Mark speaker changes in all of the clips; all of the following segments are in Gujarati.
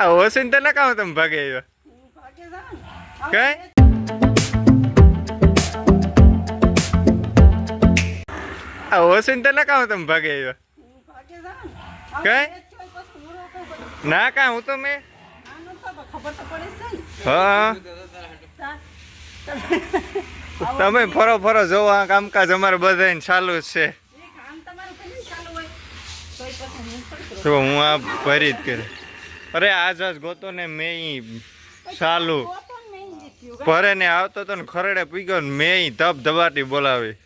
Speaker 1: આ ચિંતા ના કામ તમે ભાગે આવ્યો કઈ આ ચિંતા ના કામ તમે ભાગે આવ્યો.
Speaker 2: આવું
Speaker 1: કઈ? ના કા હું તો મેં. હા તમે ફરો ફરો જોવો આ કામકાજ અમારે બધાને ચાલુ જ છે જો હું આ ભરી જ કરે અરે આજ આજ ગોતો ને મેં સાલું. ચાલુ. ભરે ને આવતો તો ને ખરડે પીગયો ને મેં ધબ ધબાટી બોલાવી.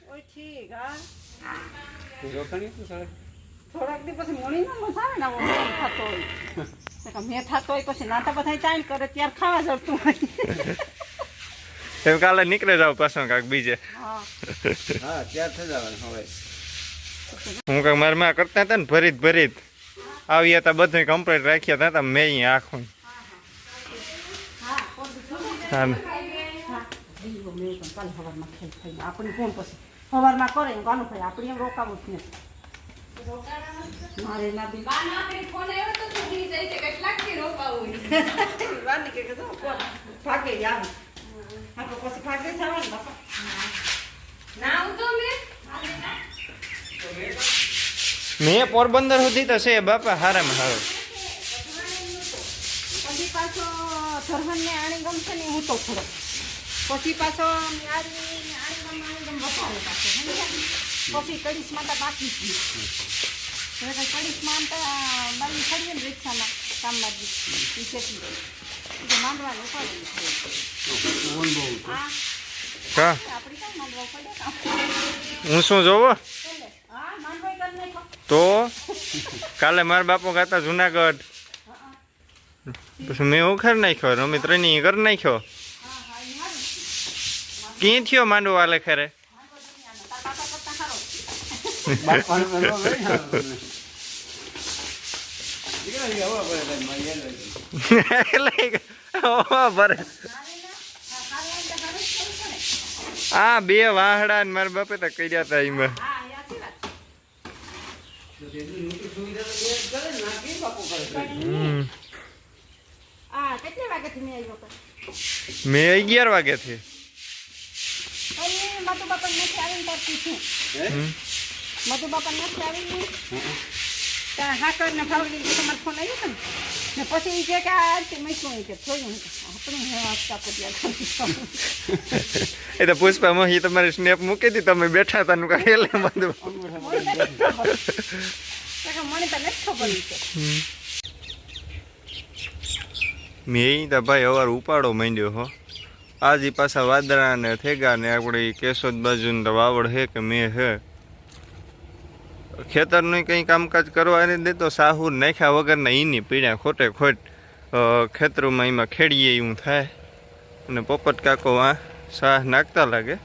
Speaker 2: થોડાક દી પછી મળી મજા આવે ને આવો થતો હોય. મેં થતો હોય પછી નાતા બધા ચાઈ કરે ત્યારે ખાવા જડતું હોય.
Speaker 1: એમ કાલે નીકળે જાવ પાછો કાંક બીજે.
Speaker 2: હા.
Speaker 3: હા ત્યાર થઈ જવાનું હવે.
Speaker 1: હું કાંક મારે માં કરતા હતા ને ભરીત ભરીત. આવ્યા હતા બધું કમ્પ્લીટ રાખ્યા હતા મેં અહીંયા આખું
Speaker 2: હા?
Speaker 1: હા
Speaker 2: હા આપણી કોણ પછી ને ગાનું ભાઈ આપણે એમ રોકાવું ના આવે ને બાપા
Speaker 1: મેં પોરબંદર સુધી તો છે બાપા હારામાં હારો.
Speaker 2: પછી પાછો ધરહનને આણી ગમશે ને હું તો થોડો પછી પાછો પાછો સમજ્યા? પછી કડીશ માતા બાકી જ નહીં. હવે કડીશ ખડીએ ને રિક્ષામાં કામમાં જ તો માંડવાનું પડે?
Speaker 1: હું શું જોવો
Speaker 2: ચાલે. હા માંડવાઈ કરી નાખો
Speaker 1: તો કાલે મારા બાપુ ગાતા જુનાગઢ. પછી મેં ઉખર નાખ્યો રમી ત્રણેય ઘર નાખ્યો. ક્યાં થયો માંડવો આલે ખરે?
Speaker 2: હા,
Speaker 1: બે વાહડા ને મારા બાપે તો કર્યા હતા એમાં.
Speaker 2: મેં
Speaker 1: અગિયાર વાગ્યાથી.
Speaker 2: થી મધુ બાપા નથી આવીને કરતી છું.
Speaker 3: હે?
Speaker 2: મધુ બાપા નથી આવીને? ત્યાં હાકર ને ફાવલી જે તમારો ફોન આવ્યો હતો ને? પછી એ કે કે આ આરતી મૂક્યું કે જોયું આપણું હે આપતા પટ્યા
Speaker 1: એ તો પુષ્પા મોહી તમારી સ્નેપ મૂકી હતી તમે બેઠા હતા નું કાંઈ એટલે બધું.
Speaker 2: મને તો નથી ખબર
Speaker 1: મેં તો. ભાઈ અવાર ઉપાડો માંડ્યો હો. આજે પાછા વાદળા ને થેગા ને આપણી કેશોદ બાજુ વાવડ હે કે મેં હે? ખેતરનું કંઈ કામકાજ કરવા નહીં દેતો સાહુ નાખ્યા વગરના એની પીડ્યા ખોટે ખોટ ખેતરોમાં એમાં ખેડીએ એવું થાય. અને પોપટ કાકો આ સાહ નાખતા લાગે.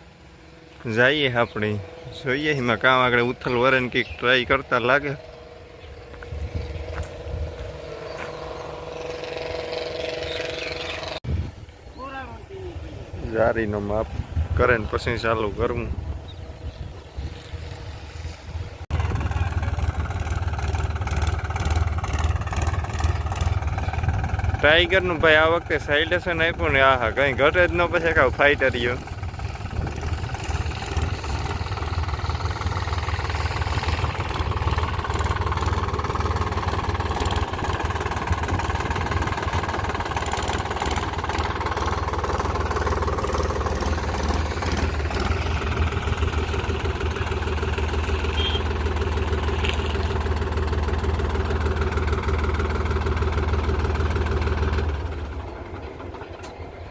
Speaker 1: જઈએ આપણે, જોઈએ એમાં કામ આગળ ઉથલ વરણ કંઈક ટ્રાય કરતા લાગે. જારીનો માપ કરે ને પછી ચાલુ કરવું. ટાઈગરનું ભાઈ આ વખતે સાઇલેશન આપ્યું ને, આહા, કંઈ ઘટે જ ન પછી કાં ફાઈટર યો.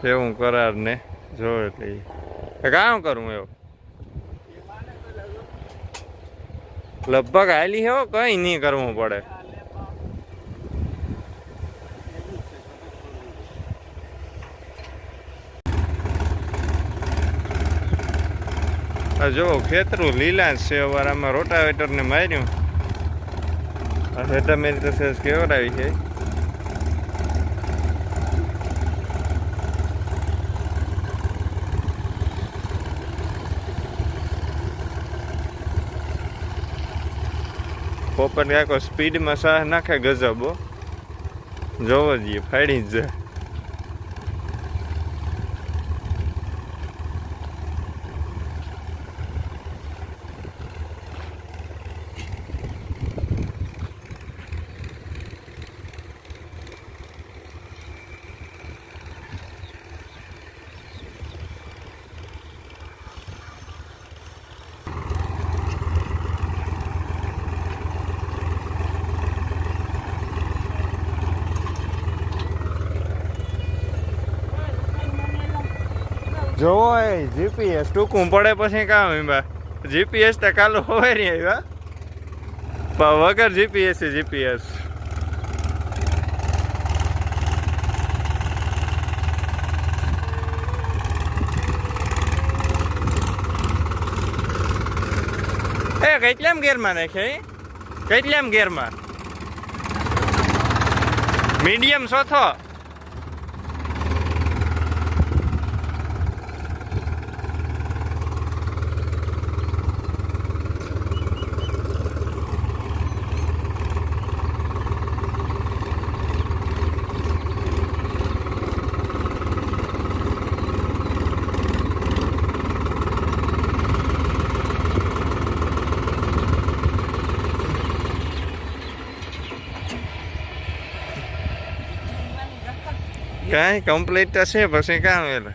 Speaker 1: એવું કરાર ને જો એટલે કામ કરું એવું? લગભગ હાલી હો કઈ નહીં કરવું પડે. જો ખેતરું લીલા છે, અવારામાં રોટાવેટર ને માર્યું. આ મેરી તો સેજ કેવડાવી છે. પોપટ કાકો સ્પીડમાં સાહ નાખે ગજબો જોવો જઈએ ફાડી જ જાય. જોવો એ જીપીએસ ટૂંકું પડે પછી કામ એમાં જીપીએસ તો કાલો હોય નહીં આવ્યા પણ વગર જીપીએસ જીપીએસ એ કેટલામ ગેરમાં નાખે કેટલામ ગેરમાં? મીડિયમ ચોથો કાંઈ કમ્પ્લીટ તો છે પછી કામ એટલે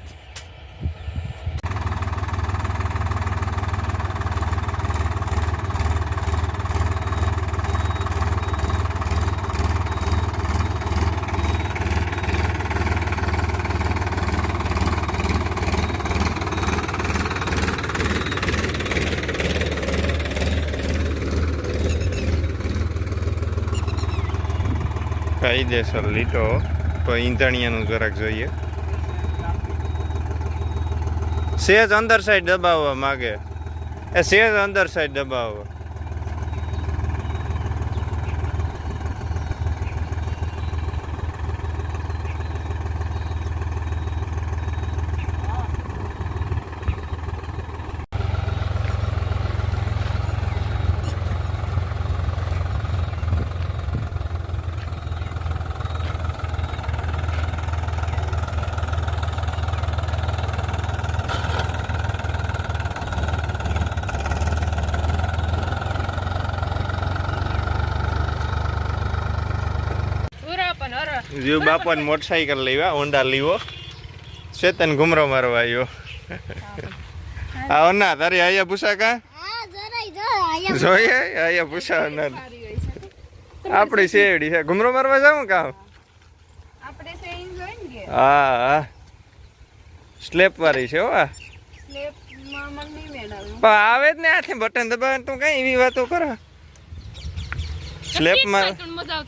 Speaker 1: કાયદેસર લીટો તો ઈંધણિયાનું જરાક જોઈએ. સેજ અંદર સાઈડ દબાવવા માગે. એ સેજ અંદર સાઈડ દબાવવા. જીવ બાપાને મોટરસાઇકલ લેવા હોન્ડા લીવો. ચેતન ઘુમરો મારવા આવ્યો. આવો ના તારી આયા ભૂસા કા
Speaker 4: હા જરાય જો
Speaker 1: જોઈએ આયા ના આપણી શેરડી છે. ઘુમરો મારવા
Speaker 2: જાઉં કે?
Speaker 1: હા હા. સ્લેપ વાળી છે હો આ. આવે જ ને આથી બટન દબાવે તું કઈ એવી વાતો કરો. સ્લેપ માર
Speaker 2: મજા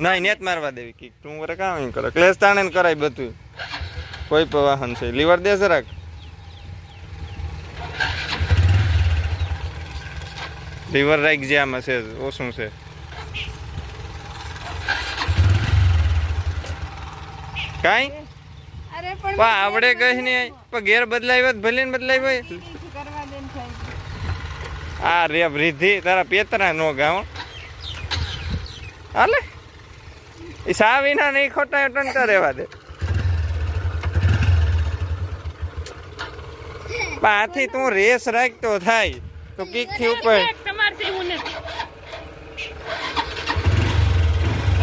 Speaker 1: નહીં નેત મારવા દેવી કીક. તું વરે કામ અહીં કરે. ક્લેશ તાણે કરાય બધું. કોઈ પણ વાહન છે. લીવર દે જરાક. લીવર રાખ જે આમાં છે ઓછું છે. કાંઈ?
Speaker 2: અરે પણ
Speaker 1: આવડે કઈ નહીં. પણ ઘેર બદલાવ્યો તો ભલે ને બદલાવ્યો હોય.
Speaker 2: કરવા દેન
Speaker 1: આ રે વૃદ્ધિ તારા પેતરા નો ગાવ હાલે? એ સા વિના નહીં ખોટા ટંટા રહેવા દે. પણ આથી તું રેસ રાખતો થાય તો કીકથી ઉપર.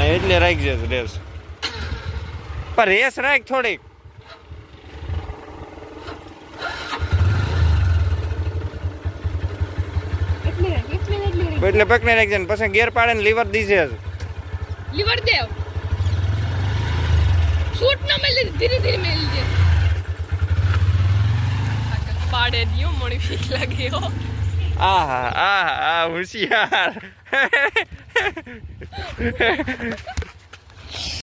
Speaker 1: એટલે રાખજે રેસ. પણ રેસ રાખ થોડીક.
Speaker 2: એટલી
Speaker 1: પકડી રાખજે ને પછી ગેર પાડે ને લીવર દીજે
Speaker 2: લીવર દેવ શૂટ ન મેલી, ધીરે ધીરે મેલી દે. પાડે દિયો મને ઠીક લાગે હો.
Speaker 1: આહા આહા હોશિયાર.